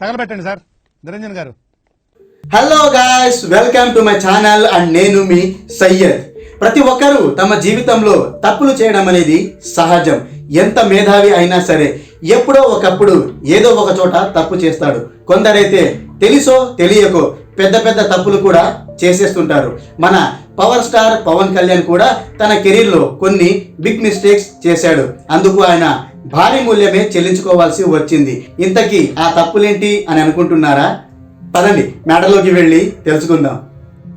తగలబెట్టండి sir. Niranjan గారు. Hello guys welcome to my channel and నేను మీ సయ్యద్. ప్రతి ఒక్కరూ తమ జీవితంలో తప్పులు చేయడం అనేది సహజం. ఎంత మేధావి అయినా సరే ఎప్పుడో ఒకప్పుడు ఏదో ఒక చోట తప్పు చేస్తాడు. కొందరైతే తెలుసో తెలియకో పెద్ద పెద్ద తప్పులు కూడా చేసేస్తుంటారు. మన పవర్ స్టార్ పవన్ కళ్యాణ్ కూడా తన కెరీర్లో కొన్ని బిగ్ మిస్టేక్స్ చేశాడు. అందుకు ఆయన భారీ మూల్యమే చెల్లించుకోవాల్సి వచ్చింది. ఇంతకీ ఆ తప్పులేంటి అని అనుకుంటున్నారా? పదండి మేడలోకి వెళ్ళి తెలుసుకుందాం.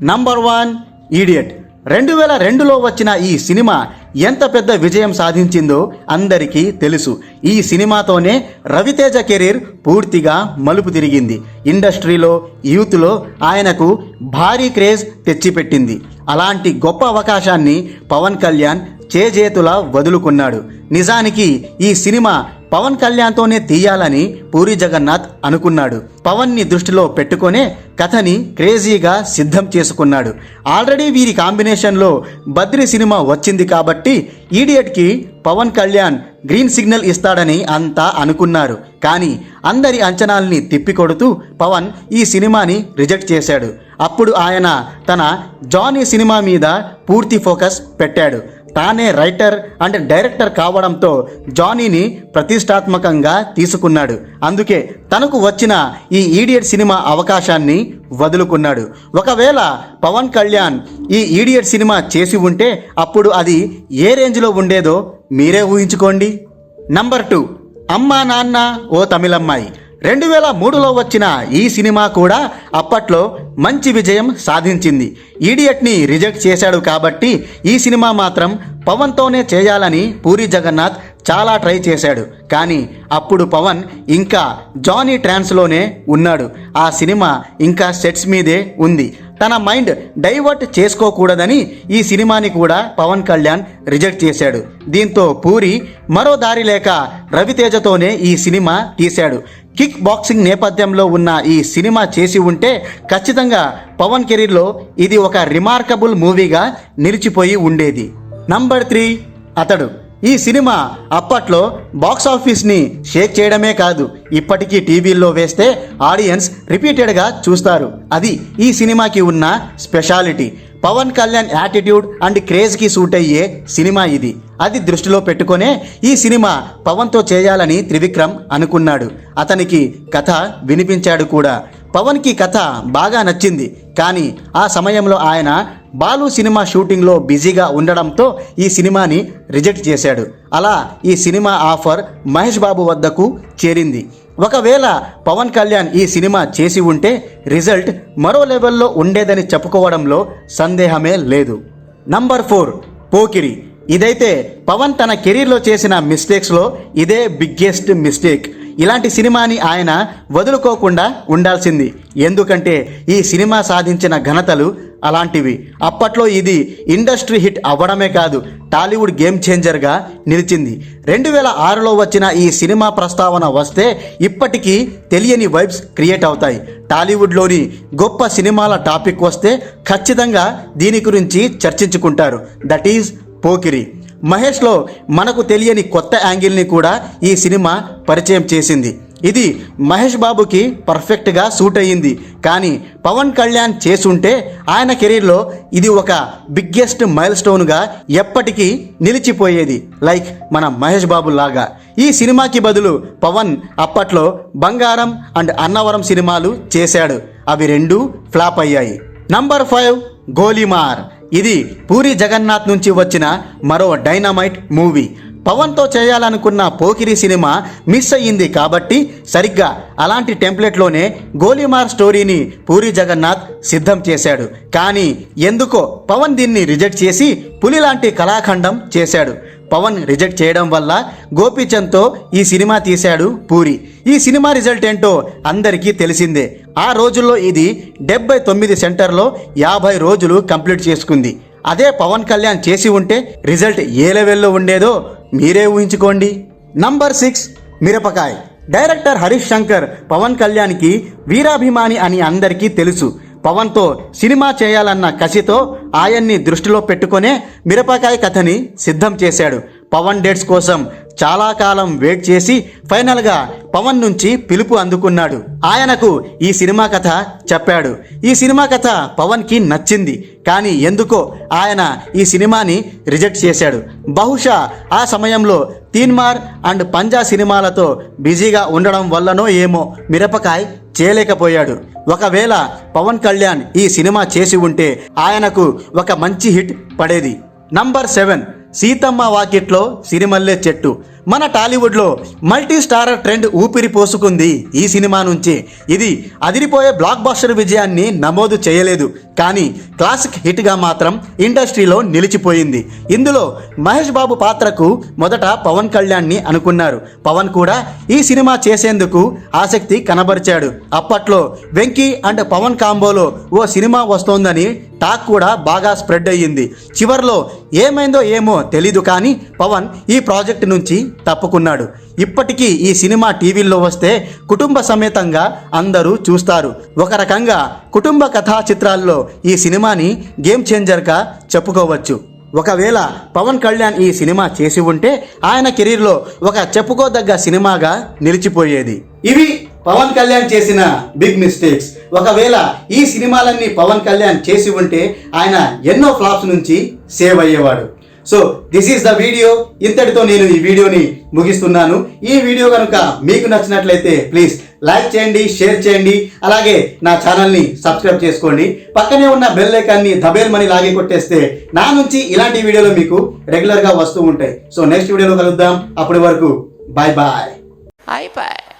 నంబర్ వన్ ఈడియట్ రెండు వేల రెండులో వచ్చిన ఈ సినిమా ఎంత పెద్ద విజయం సాధించిందో అందరికీ తెలుసు. ఈ సినిమాతోనే రవితేజ కెరీర్ పూర్తిగా మలుపు తిరిగింది. ఇండస్ట్రీలో యూత్లో ఆయనకు భారీ క్రేజ్ తెచ్చిపెట్టింది. అలాంటి గొప్ప అవకాశాన్ని పవన్ కళ్యాణ్ చేజేతులా వదులుకున్నాడు. నిజానికి ఈ సినిమా పవన్ కళ్యాణ్తోనే తీయాలని పూరి జగన్నాథ్ అనుకున్నాడు. పవన్ని దృష్టిలో పెట్టుకునే కథని క్రేజీగా సిద్ధం చేసుకున్నాడు. ఆల్రెడీ వీరి కాంబినేషన్లో బద్రి సినిమా వచ్చింది కాబట్టి ఈడియట్కి పవన్ కళ్యాణ్ గ్రీన్ సిగ్నల్ ఇస్తాడని అంతా అనుకున్నారు. కానీ అందరి అంచనాల్ని తిప్పికొడుతూ పవన్ ఈ సినిమాని రిజెక్ట్ చేశాడు. అప్పుడు ఆయన తన జానీ సినిమా మీద పూర్తి ఫోకస్ పెట్టాడు. తానే రైటర్ అండ్ డైరెక్టర్ కావడంతో జానీని ప్రతిష్టాత్మకంగా తీసుకున్నాడు. అందుకే తనకు వచ్చిన ఈ ఈడియట్ సినిమా అవకాశాన్ని వదులుకున్నాడు. ఒకవేళ పవన్ కళ్యాణ్ ఈ ఈడియట్ సినిమా చేసి ఉంటే అప్పుడు అది ఏ రేంజ్లో ఉండేదో మీరే ఊహించుకోండి. నంబర్ టూ అమ్మా నాన్న ఓ తమిళమ్మాయి. రెండు వేల మూడులో వచ్చిన ఈ సినిమా కూడా అప్పట్లో మంచి విజయం సాధించింది. ఈడియట్ని రిజెక్ట్ చేశాడు కాబట్టి ఈ సినిమా మాత్రం పవన్తోనే చేయాలని పూరి జగన్నాథ్ చాలా ట్రై చేశాడు. కానీ అప్పుడు పవన్ ఇంకా జానీ ట్రాన్స్లోనే ఉన్నాడు. ఆ సినిమా ఇంకా సెట్స్ మీదే ఉంది. తన మైండ్ డైవర్ట్ చేసుకోకూడదని ఈ సినిమాని కూడా పవన్ కళ్యాణ్ రిజెక్ట్ చేశాడు. దీంతో పూరి మరో దారి లేక రవితేజతోనే ఈ సినిమా తీశాడు. కిక్ బాక్సింగ్ నేపథ్యంలో ఉన్న ఈ సినిమా చేసి ఉంటే ఖచ్చితంగా పవన్ కెరీర్లో ఇది ఒక రిమార్కబుల్ మూవీగా నిలిచిపోయి ఉండేది. నంబర్ త్రీ అతడు. ఈ సినిమా అప్పట్లో బాక్స్ ఆఫీస్ని షేక్ చేయడమే కాదు ఇప్పటికీ టీవీల్లో వేస్తే ఆడియన్స్ రిపీటెడ్గా చూస్తారు. అది ఈ సినిమాకి ఉన్న specialty. Pawan Kalyan attitude and క్రేజ్కి suit అయ్యే సినిమా ఇది. అది దృష్టిలో పెట్టుకొనే ఈ సినిమా పవన్తో చేయాలని త్రివిక్రమ్ అనుకున్నాడు. అతనికి కథ వినిపించాడు కూడా. పవన్కి కథ బాగా నచ్చింది. కానీ ఆ సమయంలో ఆయన బాలు సినిమా షూటింగ్లో బిజీగా ఉండడంతో ఈ సినిమాని రిజెక్ట్ చేశాడు. అలా ఈ సినిమా ఆఫర్ మహేష్ బాబు వద్దకు చేరింది. ఒకవేళ పవన్ కళ్యాణ్ ఈ సినిమా చేసి ఉంటే రిజల్ట్ మరో లెవెల్లో ఉండేదని చెప్పుకోవడంలో సందేహమే లేదు. Number four Pokiri. ఇదైతే పవన్ తన కెరీర్లో చేసిన మిస్టేక్స్లో ఇదే బిగ్గెస్ట్ మిస్టేక్. ఇలాంటి సినిమాని ఆయన వదులుకోకుండా ఉండాల్సింది. ఎందుకంటే ఈ సినిమా సాధించిన ఘనతలు అలాంటివి. అప్పట్లో ఇది ఇండస్ట్రీ హిట్ అవ్వడమే కాదు టాలీవుడ్ గేమ్ చేంజర్గా నిలిచింది. రెండు వేల ఆరులో వచ్చిన ఈ సినిమా ప్రస్తావన వస్తే ఇప్పటికీ తెలియని వైబ్స్ క్రియేట్ అవుతాయి. టాలీవుడ్లోని గొప్ప సినిమాల టాపిక్ వస్తే ఖచ్చితంగా దీని గురించి చర్చించుకుంటారు. That is Pokiri. మహేష్లో మనకు తెలియని కొత్త యాంగిల్ని కూడా ఈ సినిమా పరిచయం చేసింది. ఇది మహేష్ బాబుకి పర్ఫెక్ట్గా సూట్ అయ్యింది. కానీ పవన్ కళ్యాణ్ చేసుంటే ఆయన కెరీర్లో ఇది ఒక బిగ్గెస్ట్ మైల్ స్టోన్గా ఎప్పటికీ నిలిచిపోయేది. లైక్ మన మహేష్ బాబు లాగా. ఈ సినిమాకి బదులు పవన్ అప్పట్లో బంగారం అండ్ అన్నవరం సినిమాలు చేశాడు. అవి రెండు ఫ్లాప్ అయ్యాయి. Number five Golimaar. ఇది పూరి జగన్నాథ్ నుంచి వచ్చిన మరో డైనమైట్ మూవీ. పవన్తో చేయాలనుకున్న పోకిరి సినిమా మిస్ అయ్యింది కాబట్టి సరిగ్గా అలాంటి టెంప్లెట్లోనే గోలీమార్ స్టోరీని పూరి జగన్నాథ్ సిద్ధం చేశాడు. కానీ ఎందుకో పవన్ దీన్ని రిజెక్ట్ చేసి పులి లాంటి కళాఖండం చేశాడు. పవన్ రిజెక్ట్ చేయడం వల్ల గోపీచంద్తో ఈ సినిమా తీశాడు పూరి. ఈ సినిమా రిజల్ట్ ఏంటో అందరికీ తెలిసిందే. ఆ రోజుల్లో ఇది డెబ్బై తొమ్మిది సెంటర్లో యాభై రోజులు కంప్లీట్ చేసుకుంది. అదే పవన్ కళ్యాణ్ చేసి ఉంటే రిజల్ట్ ఏ లెవెల్లో ఉండేదో మీరే ఊహించుకోండి. Number six Mirapakay. Director Harish Shankar Pawan కళ్యాణ్కి వీరాభిమాని అని అందరికీ తెలుసు. పవన్తో సినిమా చేయాలన్న కసితో ఆయన్ని దృష్టిలో పెట్టుకునే మిరపకాయ కథని సిద్ధం చేశాడు. పవన్ డేట్స్ కోసం చాలా కాలం వెయిట్ చేసి ఫైనల్గా పవన్ నుంచి పిలుపు అందుకున్నాడు. ఆయనకు ఈ సినిమా కథ చెప్పాడు. ఈ సినిమా కథ పవన్కి నచ్చింది. కానీ ఎందుకో ఆయన ఈ సినిమాని రిజెక్ట్ చేశాడు. బహుశా ఆ సమయంలో తీన్మార్ అండ్ పంజా సినిమాలతో బిజీగా ఉండడం వల్లనో ఏమో మిరపకాయ్ చేయలేకపోయాడు. ఒకవేళ పవన్ కళ్యాణ్ ఈ సినిమా చేసి ఉంటే ఆయనకు ఒక మంచి హిట్ పడేది. Number seven. సీతమ్మ వాకిట్లో సిరిమల్లె చెట్టు. మన టాలీవుడ్లో మల్టీ స్టారర్ ట్రెండ్ ఊపిరి పోసుకుంది ఈ సినిమా నుంచి. ఇది అదిరిపోయే బ్లాక్ బాస్టర్ విజయాన్ని నమోదు చేయలేదు. కానీ క్లాసిక్ హిట్గా మాత్రం ఇండస్ట్రీలో నిలిచిపోయింది. ఇందులో మహేష్ బాబు పాత్రకు మొదట పవన్ కళ్యాణ్ని అనుకున్నారు. పవన్ కూడా ఈ సినిమా చేసేందుకు ఆసక్తి కనబరిచాడు. అప్పట్లో వెంకీ అండ్ పవన్ కాంబోలో ఓ సినిమా వస్తోందని టాక్ కూడా బాగా స్ప్రెడ్ అయ్యింది. చివర్లో ఏమైందో ఏమో తెలీదు కానీ పవన్ ఈ ప్రాజెక్ట్ నుంచి తప్పుకున్నాడు. ఇప్పటికీ ఈ సినిమా టీవీల్లో వస్తే కుటుంబ సమేతంగా అందరూ చూస్తారు. ఒక రకంగా కుటుంబ కథా చిత్రాల్లో ఈ సినిమాని గేమ్ చేంజర్గా చెప్పుకోవచ్చు. ఒకవేళ పవన్ కళ్యాణ్ ఈ సినిమా చేసి ఉంటే ఆయన కెరీర్లో ఒక చెప్పుకోదగ్గ సినిమాగా నిలిచిపోయేది. ఇవి పవన్ కళ్యాణ్ చేసిన బిగ్ మిస్టేక్స్. ఒకవేళ ఈ సినిమాలన్నీ పవన్ కళ్యాణ్ చేసి ఉంటే ఆయన ఎన్నో ఫ్లాప్స్ నుంచి save అయ్యేవాడు. So this is the video ఇంతటితో నేను ఈ వీడియోని ముగిస్తున్నాను. ఈ వీడియో కనుక మీకు నచ్చినట్లయితే ప్లీజ్ లైక్ చేయండి షేర్ చేయండి. అలాగే నా ఛానల్ని సబ్స్క్రైబ్ చేసుకోండి. పక్కనే ఉన్న బెల్ ఐకాన్ని దబేల్ మనీ లాగి కొట్టేస్తే నా నుంచి ఇలాంటి వీడియోలు మీకు రెగ్యులర్గా వస్తూ ఉంటాయి. సో నెక్స్ట్ వీడియోలో కలుద్దాం. అప్పటి వరకు బాయ్ బాయ్ బాయ్